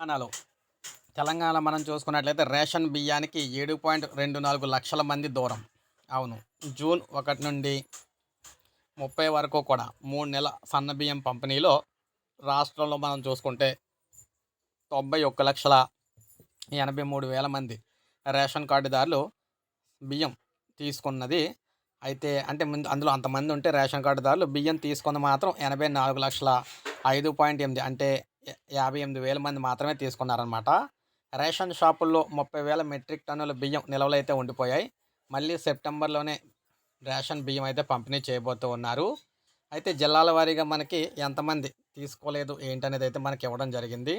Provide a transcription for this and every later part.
తెలంగాణలో. తెలంగాణ మనం చూసుకున్నట్లయితే రేషన్ బియ్యానికి ఏడు పాయింట్ రెండు నాలుగు లక్షల మంది దూరం. అవును జూన్ ఒకటి నుండి ముప్పై వరకు కూడా మూడు నెలల సన్న బియ్యం పంపిణీలో రాష్ట్రంలో మనం చూసుకుంటే తొంభై ఒక్క లక్షల ఎనభై మూడు వేల మంది రేషన్ కార్డుదారులు బియ్యం తీసుకున్నది. అయితే అంటే ముందు అందులో అంతమంది ఉంటే రేషన్ కార్డుదారులు బియ్యం తీసుకున్న మాత్రం ఎనభై నాలుగు లక్షల ఐదు పాయింట్ ఎనిమిది అంటే యాభై ఎనిమిది వేల మంది మాత్రమే తీసుకున్నారనమాట రేషన్ షాపుల్లో ముప్పై వేల మెట్రిక్ టన్నుల బియ్యం నిల్వలు అయితే ఉండిపోయాయి. మళ్ళీ సెప్టెంబర్లోనే రేషన్ బియ్యం అయితే పంపిణీ చేయబోతూ ఉన్నారు. అయితే జిల్లాల వారీగా మనకి ఎంతమంది తీసుకోలేదు ఏంటనేది అయితే మనకి ఇవ్వడం జరిగింది.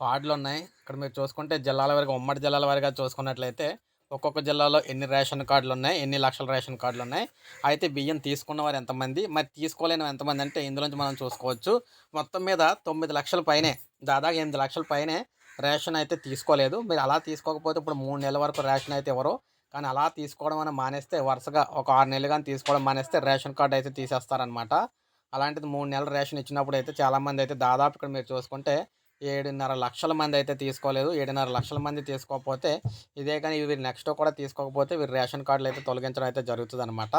కార్డులు ఉన్నాయి ఇక్కడ మీరు చూసుకుంటే జిల్లాల వారిగా ఉమ్మడి జిల్లాల వారిగా చూసుకున్నట్లయితే ఒక్కొక్క జిల్లాలో ఎన్ని రేషన్ కార్డులు ఉన్నాయి ఎన్ని లక్షల రేషన్ కార్డులు ఉన్నాయి అయితే బియ్యం తీసుకున్న వారు ఎంతమంది మరి తీసుకోలేని ఎంతమంది అంటే ఇందులోంచి మనం చూసుకోవచ్చు. మొత్తం మీద తొమ్మిది లక్షల పైనే దాదాపు ఎనిమిది లక్షల పైనే రేషన్ అయితే తీసుకోలేదు. మీరు అలా తీసుకోకపోతే ఇప్పుడు మూడు నెలల వరకు రేషన్ అయితే ఎవరు కానీ అలా తీసుకోవడం అని మానేస్తే వరుసగా ఒక ఆరు నెలలు కానీ తీసుకోవడం మానేస్తే రేషన్ కార్డు అయితే తీసేస్తారనమాట అలాంటిది మూడు నెలల రేషన్ ఇచ్చినప్పుడు అయితే చాలామంది అయితే దాదాపు ఇక్కడ మీరు చూసుకుంటే ఏడున్నర లక్షల మంది అయితే తీసుకోలేదు. ఏడున్నర లక్షల మంది తీసుకోకపోతే ఇదే కానీ వీరు నెక్స్ట్ కూడా తీసుకోకపోతే వీరు రేషన్ కార్డులు అయితే తొలగించడం అయితే జరుగుతుంది అనమాట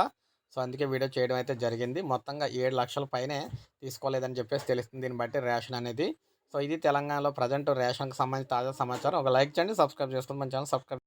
సో అందుకే వీడియో చేయడం అయితే జరిగింది. మొత్తంగా ఏడు లక్షల పైనే తీసుకోలేదని చెప్పేసి తెలుస్తుంది దీన్ని బట్టి రేషన్ అనేది. సో ఇది తెలంగాణలో ప్రజెంట్ రేషన్కి సంబంధించి తాజా సమాచారం. ఒక లైక్ చేయండి సబ్స్క్రైబ్ చేసుకోండి. మన ఛానల్ సబ్స్క్రైబ్